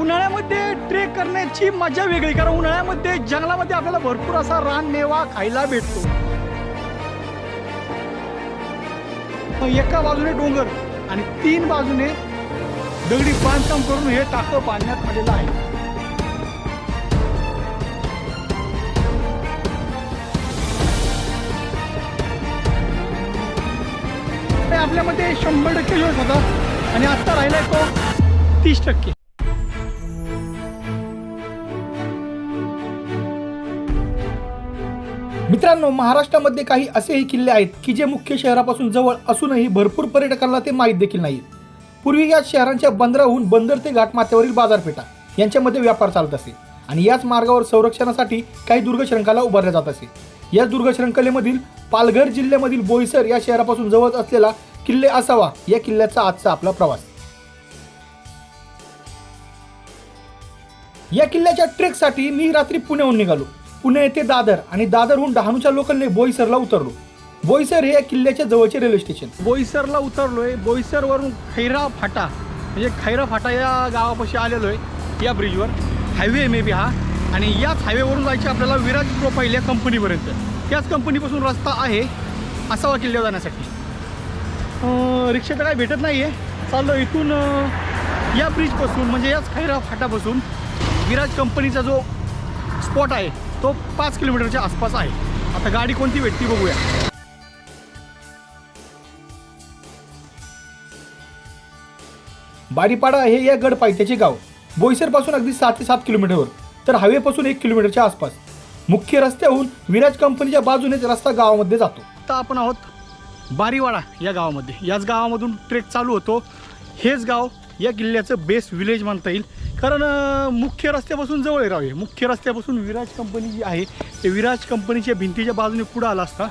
उन्हाळ्यामध्ये ट्रेक करण्याची मजा वेगळी कारण उन्हाळ्यामध्ये जंगलामध्ये आपल्याला भरपूर असा रानमेवा खायला भेटतो. एका बाजूने डोंगर आणि तीन बाजूने दगडी बांधकाम करून हे टाकं बांधण्यात आलेलं आहे. ते आपल्यामध्ये शंभर टक्के जोश होता आणि आत्ता राहिलाय तो तीस टक्के. मित्रांनो महाराष्ट्रामध्ये काही असेही किल्ले आहेत की जे मुख्य शहरापासून जवळ असूनही भरपूर पर्यटकांना ते माहीत देखील नाही पूर्वी या शहरांच्या बंदराहून बंदर ते घाटमाथ्यावरील बाजारपेठा यांच्यामध्ये व्यापार चालत असे आणि याच मार्गावर संरक्षणासाठी काही दुर्गशृंखला उभारल्या जात असे. या दुर्गश्रंखलेमधील पालघर जिल्ह्यामधील बोईसर या शहरापासून जवळ असलेला किल्ले असावा या किल्ल्याचा आजचा आपला प्रवास. या किल्ल्याच्या ट्रेकसाठी मी रात्री पुण्याहून निघालो. पुणे येथे दादर आणि दादरहून डहाणूच्या लोकलने बोईसरला उतरलो. बोईसर हे या किल्ल्याच्या जवळचे रेल्वे स्टेशन. बोईसरला उतरलोय. बोईसरवरून खैरा फाटा म्हणजे खैरा फाटा या गावापाशी आलेलो आहे या ब्रिजवर हायवे मे बी हा. आणि याच हायवेवरून जायचे आपल्याला विराज प्रोफाईल या कंपनीपर्यंत त्याच कंपनीपासून रस्ता आहे असावा किल्ल्यावर जाण्यासाठी. रिक्षा तर काय भेटत नाही आहे चाललो इथून या ब्रिजपासून म्हणजे याच खैरा फाटापासून विराज कंपनीचा जो स्पॉट आहे तो पाच किलोमीटरच्या आसपास आहे. आता गाडी कोणती भेटती बघूया. बारीपाडा हे या गड पायथ्याचे गाव. बोईसरपासून अगदी सात ते सात किलोमीटरवर तर हायवेपासून एक किलोमीटरच्या आसपास. मुख्य रस्त्याहून विराज कंपनीच्या बाजूनेच रस्ता गावामध्ये जातो. आता आपण आहोत बारीवाडा या गावामध्ये. याच गावामधून ट्रेक चालू होतो. हेच गाव या किल्ल्याचं बेस्ट विलेज म्हणता येईल. कारण मुख्य रस्त्यापासून जवळ आहे राव हे. मुख्य रस्त्यापासून विराज कंपनी जी आहे ते विराज कंपनीच्या भिंतीच्या बाजूने पुढं आला असता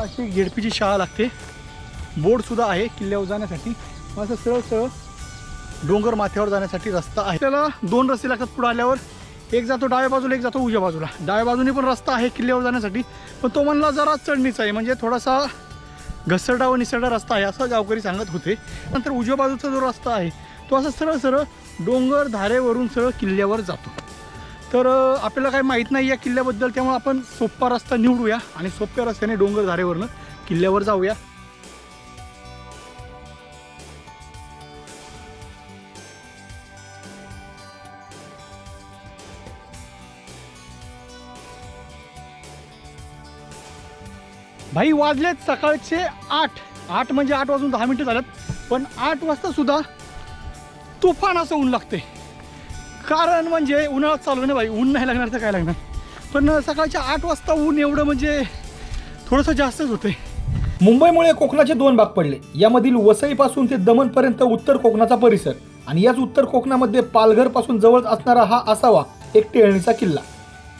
अशी झेडपीची शाळा लागते. बोर्डसुद्धा आहे किल्ल्यावर जाण्यासाठी. असं सरळ सरळ डोंगर माथ्यावर जाण्यासाठी रस्ता आहे. त्याला दोन रस्ते लागतात पुढे आल्यावर. एक जातो डाव्या बाजूला एक जातो उजव्या बाजूला. डाव्या बाजूने पण रस्ता आहे किल्ल्यावर जाण्यासाठी. पण तो म्हणला जरा चढणीचा आहे म्हणजे थोडासा घसरडा व निसरडा रस्ता आहे असं गावकरी सांगत होते. नंतर उजव्या बाजूचा जो रस्ता आहे तो असं सरळ सरळ डोंगर धारेवरून सरळ किल्ल्यावर जातो. तर आपल्याला काही माहीत नाही या किल्ल्याबद्दल त्यामुळे आपण सोप्पा रस्ता निवडूया आणि सोप्या रस्त्याने डोंगर धारेवरनं किल्ल्यावर जाऊया. भाई वाजलेत सकाळचे आठ. आठ म्हणजे आठ वाजून दहा मिनटं झाल्यात पण आठ वाजता सुद्धा तुफान असं ऊन लागते. कारण म्हणजे उन्हाळ्यात चालू आहे ना भाई ऊन नाही लागणार तर काय लागणार? पण सकाळच्या आठ वाजता ऊन एवढं म्हणजे थोडंसं जास्तच होते मुंबईमुळे कोकणाचे दोन भाग पडले. यामधील वसईपासून ते दमणपर्यंत उत्तर कोकणाचा परिसर आणि याच उत्तर कोकणामध्ये पालघरपासून जवळच जवळ असणारा हा असावा एक टेळणीचा किल्ला.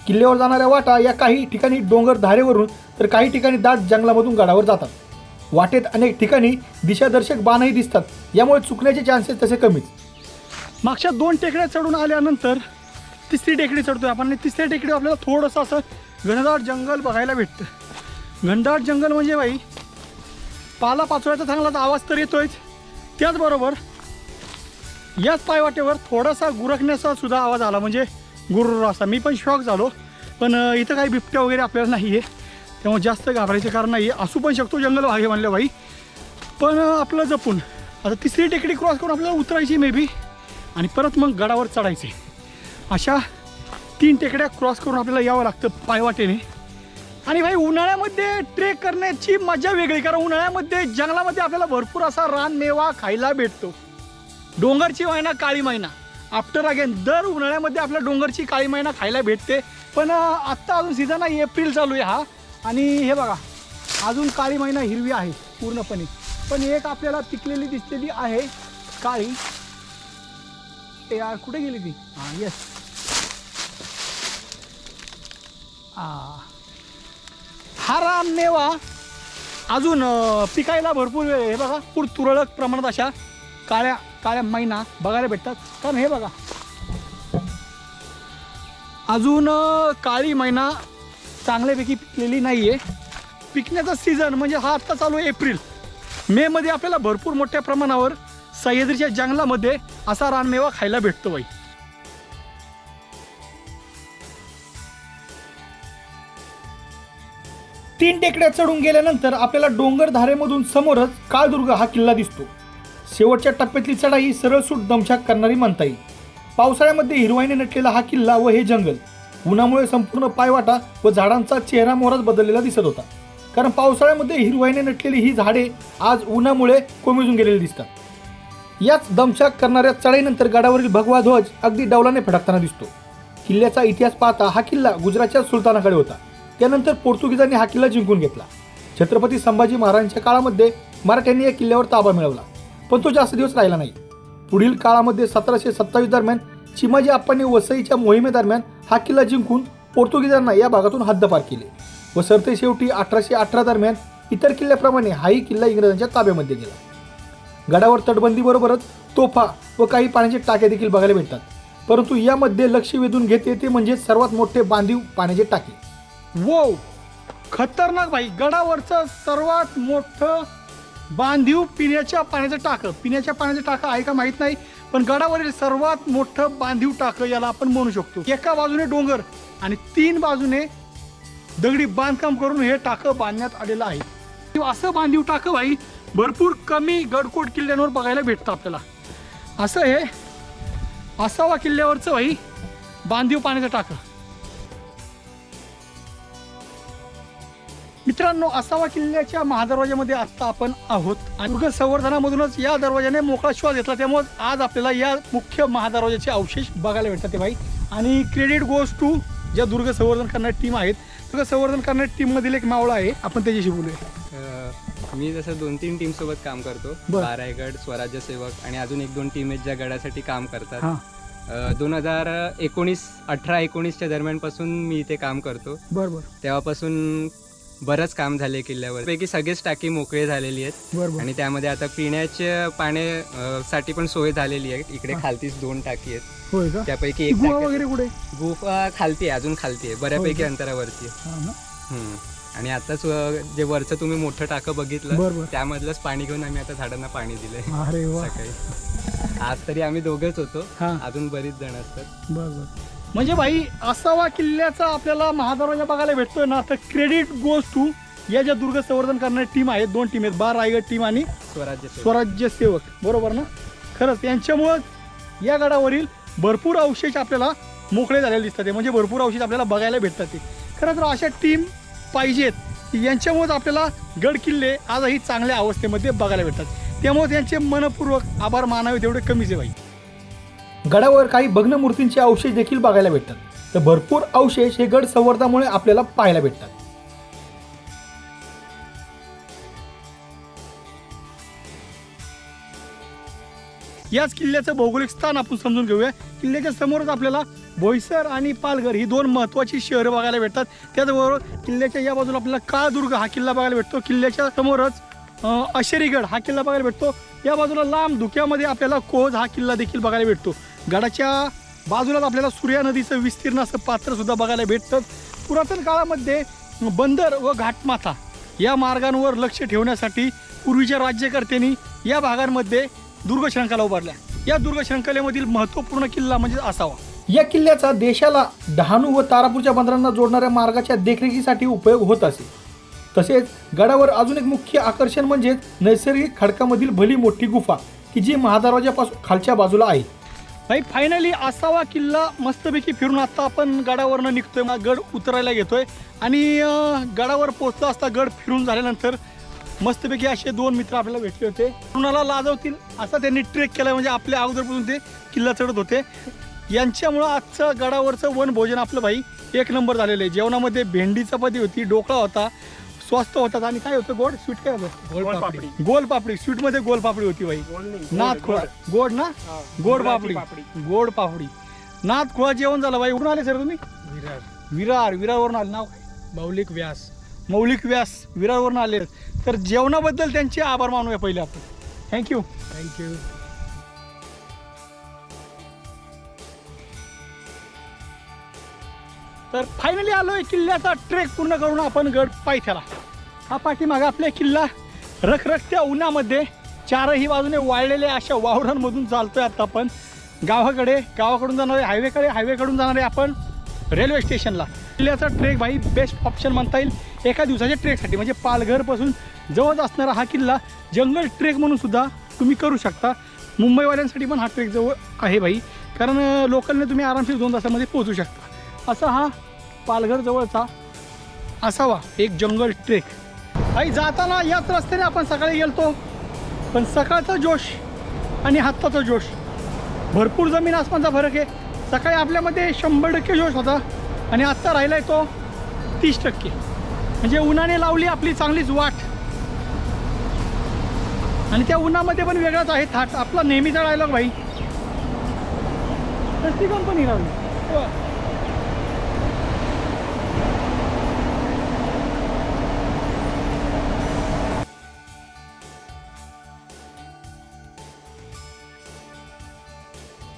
किल्ल्यावर जाणाऱ्या वाटा या काही ठिकाणी डोंगर धारेवरून तर काही ठिकाणी दाट जंगलामधून गडावर जातात. वाटेत अनेक ठिकाणी दिशादर्शक बाणही दिसतात. यामुळे चुकण्याचे चान्सेस तसे कमीच. मागच्या दोन टेकड्या चढून आल्यानंतर तिसरी टेकडी चढतोय आपण. आणि तिसऱ्या टेकडीवर आपल्याला थोडंसं असं घनदाट जंगल बघायला भेटतं. घनदाट जंगल म्हणजे बाई पाला पाचोळ्याचा चांगलाच आवाज तर येतोयच. त्याचबरोबर याच पायवाटेवर थोडासा गुरखण्याचा सुद्धा आवाज आला. म्हणजे गुरुर असा. मी पण शॉक झालो. पण इथं काही बिबट्या वगैरे आपल्याला नाही आहे त्यामुळे जास्त घाबरायचे कारण नाही आहे असू पण शकतो जंगल भागे म्हणलं बाई. पण आपलं जपून. आता तिसरी टेकडी क्रॉस करून आपल्याला उतरायची मे बी आणि परत मग गडावर चढायचे. अशा तीन टेकड्या क्रॉस करून आपल्याला यावं लागतं पायवाटेने. आणि भाई उन्हाळ्यामध्ये ट्रेक करण्याची मजा वेगळी कारण उन्हाळ्यामध्ये जंगलामध्ये आपल्याला भरपूर असा रानमेवा खायला भेटतो. डोंगरची महिना काळी महिना आफ्टर अगेन दर उन्हाळ्यामध्ये आपल्या डोंगरची काळी महिना खायला भेटते. पण आत्ता अजून सीझन आहे एप्रिल चालू आहे हा. आणि हे बघा अजून काळी महिना हिरवी आहे पूर्णपणे. पण एक आपल्याला पिकलेली दिसलेली आहे काळी. ए यार कुठे गेली ती? हां येस हा रानमेवा अजून पिकायला भरपूर वेळ. हे बघा पूर तुरळक प्रमाणात अशा काळ्या काळ्या मैना बघायला भेटतात. कारण हे बघा. अजून काळी मैना चांगल्यापैकी पिकलेली नाही आहे पिकण्याचा सीझन म्हणजे हा आत्ता चालू आहे एप्रिल. मेमध्ये आपल्याला भरपूर मोठ्या प्रमाणावर सह्याद्रीच्या जंगलामध्ये असा रानमेवा खायला भेटतो बाई. तीन टेकड्या चढून गेल्यानंतर आपल्याला डोंगर धारेमधून समोरच काळदुर्ग हा किल्ला दिसतो. शेवटच्या टप्प्यातली चढाई सरळ सूट दमछाक करणारी म्हणता येईल पावसाळ्यामध्ये हिरवाईने नटलेला हा किल्ला व हे जंगल. उन्हामुळे संपूर्ण पायवाटा व झाडांचा चेहरा मोहराच बदललेला दिसत होता. कारण पावसाळ्यामध्ये हिरवाईने नटलेली ही झाडे आज उन्हामुळे कोमेजून गेलेली दिसतात. याच दमछाक करणाऱ्या चढाईनंतर गडावरील भगवा ध्वज अगदी डौलाने फडकताना दिसतो. किल्ल्याचा इतिहास पाहता हा किल्ला गुजरातच्या सुलतानाकडे होता. त्यानंतर पोर्तुगीजांनी हा किल्ला जिंकून घेतला. छत्रपती संभाजी महाराजांच्या काळामध्ये मराठ्यांनी या किल्ल्यावर ताबा मिळवला पण तो जास्त दिवस राहिला नाही. पुढील काळामध्ये सतराशे सत्तावीस दरम्यान चिमाजी आप्पांनी वसईच्या मोहिमेदरम्यान हा किल्ला जिंकून पोर्तुगीजांना या भागातून हद्दपार केले. व सरते शेवटी अठराशे अठरा दरम्यान इतर किल्ल्याप्रमाणे हाही किल्ला इंग्रजांच्या ताब्यामध्ये गेला. गडावर तटबंदीबरोबरच तोफा व काही पाण्याचे टाके देखील बघायला भेटतात. परंतु यामध्ये लक्ष वेधून घेते ते म्हणजे सर्वात मोठे बांधीव पाण्याचे टाके. वो खतरनाक भाई गडावरचं सर्वात मोठं बांधीव पिण्याच्या पाण्याचं टाकं. पिण्याच्या पाण्याचं टाकं आहे का माहीत नाही पण गडावरील सर्वात मोठं बांधीव टाकं याला आपण म्हणू शकतो. एका बाजूने डोंगर आणि तीन बाजूने दगडी बांधकाम करून हे टाकं बांधण्यात आलेलं आहे. असं बांधीव टाकं भाई भरपूर कमी गडकोट किल्ल्यांवर बघायला भेटतं आपल्याला. असं हे असावा किल्ल्यावरचं बाई बांधीव पाण्याचं टाकं. मित्रांनो असावा किल्ल्याच्या महादरवाज्यामध्ये आता आपण आहोत. आणि दुर्ग संवर्धनामधूनच या दरवाजाने मोकळा श्वास घेतला. त्यामुळे आज आपल्याला या मुख्य महादरवाज्याचे अवशेष बघायला भेटतात ते भाई. आणि क्रेडिट गोज टू ज्या दुर्ग संवर्धन करणाऱ्या टीम आहेत. दुर्ग संवर्धन करणाऱ्या टीम मधील एक मावळा आहे. आपण त्याच्याशी बोलूया. मी जसं दोन तीन टीम सोबत काम करतो. बर. बारायगड स्वराज्य सेवक आणि अजून एक दोन टीम आहेत ज्या गडासाठी काम करतात. दोन हजार एकोणीस अठरा एकोणीसच्या दरम्यानपासून मी इथे काम करतो. बरं बरं. तेव्हापासून बरंच काम झाले किल्ल्यावर. पैकी सगळेच टाकी मोकळे झालेली आहेत. बरं बरं. आणि त्यामध्ये आता पिण्याच्या पाण्या साठी पण सोय झालेली आहे. इकडे हा. खालतीच दोन टाकी आहेत. होय का? त्यापैकी एक गुहा टाकी वगैरे कुठे? गुफा खालती आहे अजून खालती आहे. बऱ्यापैकी का? अंतरावरती आहे. हां ना. हम्म. आणि आताच अ, जे वरचं तुम्ही मोठं टाकं बघितलं बरं त्यामधलंच पाणी घेऊन आम्ही आता झाडांना पाणी अरे वा. सकाळी. आज तरी आम्ही दोघेच होतो. हां. अजून बरीच जण असतात. बर बर. म्हणजे भाई असावा किल्ल्याचा आपल्याला महादरवाजा बघायला भेटतोय ना तर क्रेडिट गोज टू या ज्या दुर्ग संवर्धन करणाऱ्या टीम आहेत दोन टीम आहेत बार रायगड टीम आणि स्वराज्य. स्वराज्य सेवक. बरोबर ना? खरंच यांच्यामुळं या गडावरील भरपूर अवशेष आपल्याला मोकळे झालेले दिसतात ते म्हणजे भरपूर अवशेष आपल्याला बघायला भेटतात ते खरं तर अशा टीम पाहिजेत. यांच्यामुळेच आपल्याला गड किल्ले आजही चांगल्या अवस्थेमध्ये बघायला भेटतात. त्यामुळे त्यांचे मनपूर्वक आभार मानावे तेवढे कमीच आहे गडावर काही भग्न मूर्तींचे अवशेष देखील बघायला भेटतात. तर भरपूर अवशेष हे गड संवर्धामुळे आपल्याला पाहायला भेटतात. याच किल्ल्याचं भौगोलिक स्थान आपण समजून घेऊया. किल्ल्याच्या समोरच आपल्याला बोईसर आणि पालघर ही दोन महत्वाची शहरं बघायला भेटतात. त्याचबरोबर किल्ल्याच्या या बाजूला आपल्याला काळदुर्ग हा किल्ला बघायला भेटतो. किल्ल्याच्या समोरच अशेरीगड हा किल्ला बघायला भेटतो. या बाजूला लांब धुक्यामध्ये आपल्याला कोज हा किल्ला देखील बघायला भेटतो. गडाच्या बाजूलाच आपल्याला सूर्या नदीचं विस्तीर्ण असं पात्र सुद्धा बघायला भेटतं. पुरातन काळामध्ये बंदर व घाटमाथा या मार्गांवर लक्ष ठेवण्यासाठी पूर्वीच्या राज्यकर्त्यांनी या भागांमध्ये दुर्गशृंखला उभारल्या. या दुर्गशृंखलेमधील महत्त्वपूर्ण किल्ला म्हणजे असावा. या किल्ल्याचा देशाला डहाणू व तारापूरच्या बंदरांना जोडणाऱ्या मार्गाच्या देखरेखीसाठी उपयोग होत असे. तसेच गडावर अजून एक मुख्य आकर्षण म्हणजे नैसर्गिक खडकामधील भली मोठी गुफा की जी महादरवाज्यापासून खालच्या बाजूला आहे. भाई फायनली असावा किल्ला. मस्तपैकी फिरून आता आपण गडावरनं निघतोय. गड उतरायला घेतोय आणि गडावर पोहोचलो असता गड फिरून झाल्यानंतर मस्तपैकी असे दोन मित्र आपल्याला भेटले होते. कुणाला लाजवतील असा त्यांनी ट्रेक केला म्हणजे आपल्या अगोदरपासून ते किल्ला चढत होते. यांच्यामुळं आजचं गडावरचं वन भोजन आपलं भाई एक नंबर झालेलं आहे. जेवणामध्ये भेंडी चपाती होती डोकळा होता स्वस्त होतात आणि काय होतं गोड? स्वीट काय होतं? गोल पापडी. गोल पापडी. स्वीटमध्ये गोल पापडी होती भाई. नाथ खोळा. गोड. ना? गोड पापडी. गोड पापडी. नाथ खोळा जेवण झालं बाई उठून आले सर तुम्ही? विरार. विरारवरून आले. नाव काय? मौलिक व्यास. मौलिक व्यास विरारवरून आले. तर जेवणाबद्दल त्यांचे आभार मानूया पहिले आपण. थँक्यू थँक्यू तर फायनली आलोय किल्ल्याचा ट्रेक पूर्ण करून आपण गड पायथ्याला. हा पाठीमागे आपला किल्ला रखरखत्या उन्हामध्ये चारही बाजूने वाळलेले अशा वावरांमधून चालतोय आता आपण. गावाकडे गावाकडून जाणारे हायवेकडे हायवेकडून जाणारे आपण रेल्वे स्टेशनला किल्ल्याचा ट्रेक भाई बेस्ट ऑप्शन म्हणता येईल. एका दिवसाच्या ट्रेकसाठी. म्हणजे पालघरपासून जवळ असणारा हा किल्ला जंगल ट्रेक म्हणून सुद्धा तुम्ही करू शकता. मुंबईवाल्यांसाठी पण हा ट्रेक जवळ आहे भाई. कारण लोकलने तुम्ही आरामशीर दोन तासामध्ये पोहोचू शकता. असा हा पालघर जवळचा असावा एक जंगल ट्रेक. आई जाताना याच रस्त्याने आपण सकाळी गेलतो. पण सकाळचा जोश आणि आत्ताचा जोश. भरपूर जमीन आसमानचा फरक आहे. सकाळी आपल्यामध्ये शंभर टक्के जोश होता आणि आत्ता राहिला आहे तो तीस टक्के. म्हणजे उन्हाने लावली आपली चांगलीच वाट. आणि त्या उन्हामध्ये पण वेगळाच आहे थाट. आपला नेहमीचा डायलॉग भाई. तशी कंपनी लावली